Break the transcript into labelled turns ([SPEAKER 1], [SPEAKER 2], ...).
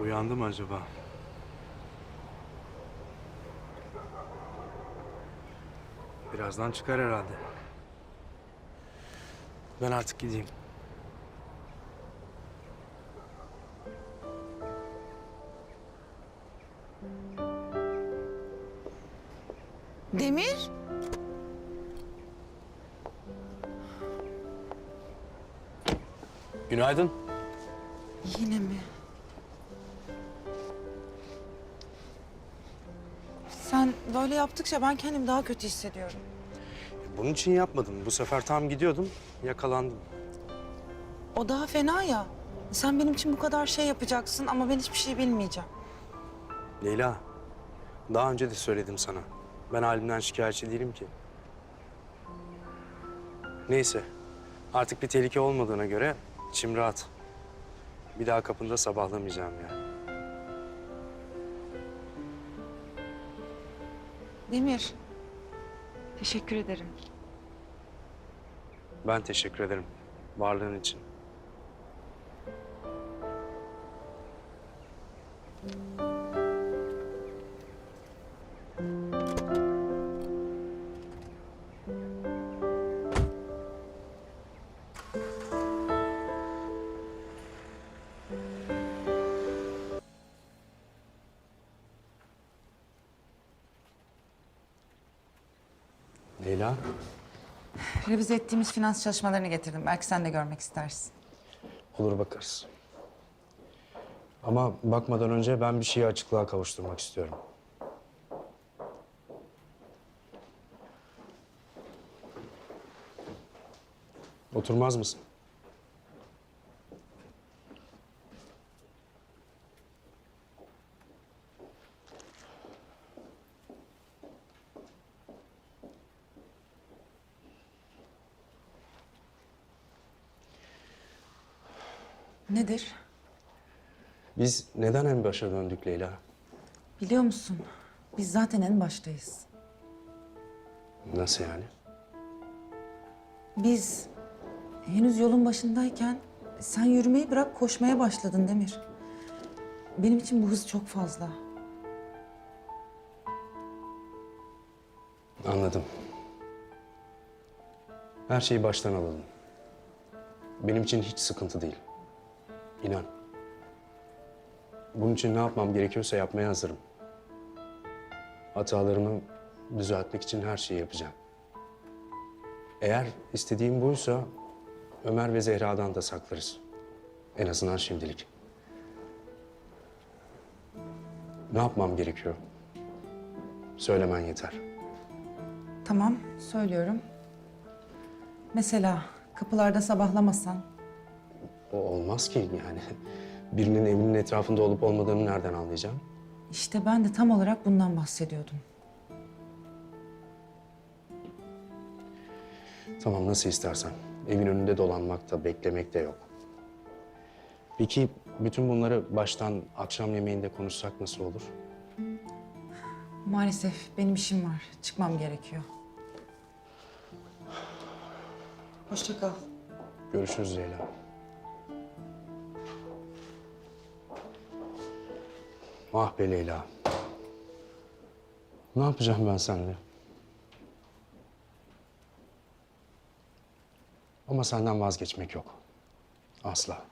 [SPEAKER 1] Uyandı mı acaba? Birazdan çıkar herhalde. Ben artık gideyim.
[SPEAKER 2] Demir?
[SPEAKER 1] Günaydın.
[SPEAKER 2] Yine mi? Sen böyle yaptıkça ben kendimi daha kötü hissediyorum.
[SPEAKER 1] Bunun için yapmadım. Bu sefer tam gidiyordum. Yakalandım.
[SPEAKER 2] O daha fena ya. Sen benim için bu kadar şey yapacaksın ama ben hiçbir şey bilmeyeceğim.
[SPEAKER 1] Leyla, daha önce de söyledim sana. Ben halimden şikayetçi değilim ki. Neyse, artık bir tehlike olmadığına göre içim rahat. Bir daha kapında sabahlamayacağım yani.
[SPEAKER 2] Demir. Teşekkür ederim.
[SPEAKER 1] Ben teşekkür ederim varlığın için. Leyla,
[SPEAKER 2] Revize ettiğimiz finans çalışmalarını getirdim. Belki sen de görmek istersin.
[SPEAKER 1] Olur bakarız. Ama bakmadan önce ben bir şeyi açıklığa kavuşturmak istiyorum. Oturmaz mısın?
[SPEAKER 2] Nedir?
[SPEAKER 1] Biz neden en başa döndük Leyla?
[SPEAKER 2] Biliyor musun? Biz zaten en baştayız.
[SPEAKER 1] Nasıl yani?
[SPEAKER 2] Biz henüz yolun başındayken sen yürümeyi bırak koşmaya başladın Demir. Benim için bu hız çok fazla.
[SPEAKER 1] Anladım. Her şeyi baştan alalım. Benim için hiç sıkıntı değil. İnan. Bunun için ne yapmam gerekiyorsa yapmaya hazırım. Hatalarımı düzeltmek için her şeyi yapacağım. Eğer istediğim buysa Ömer ve Zehra'dan da saklarız. En azından şimdilik. Ne yapmam gerekiyor? Söylemen yeter.
[SPEAKER 2] Tamam, söylüyorum. Mesela kapılarda sabahlamasan,
[SPEAKER 1] O olmaz ki yani. Birinin evinin etrafında olup olmadığını nereden anlayacağım?
[SPEAKER 2] işte ben de tam olarak bundan bahsediyordum.
[SPEAKER 1] Tamam nasıl istersen. Evin önünde dolanmak da beklemek de yok. Peki bütün bunları baştan akşam yemeğinde konuşsak nasıl olur?
[SPEAKER 2] Maalesef benim işim var. Çıkmam gerekiyor. Hoşça kal.
[SPEAKER 1] Görüşürüz Leyla. Ah be Leyla. Ne yapacağım ben seninle? Ama senden vazgeçmek yok. Asla.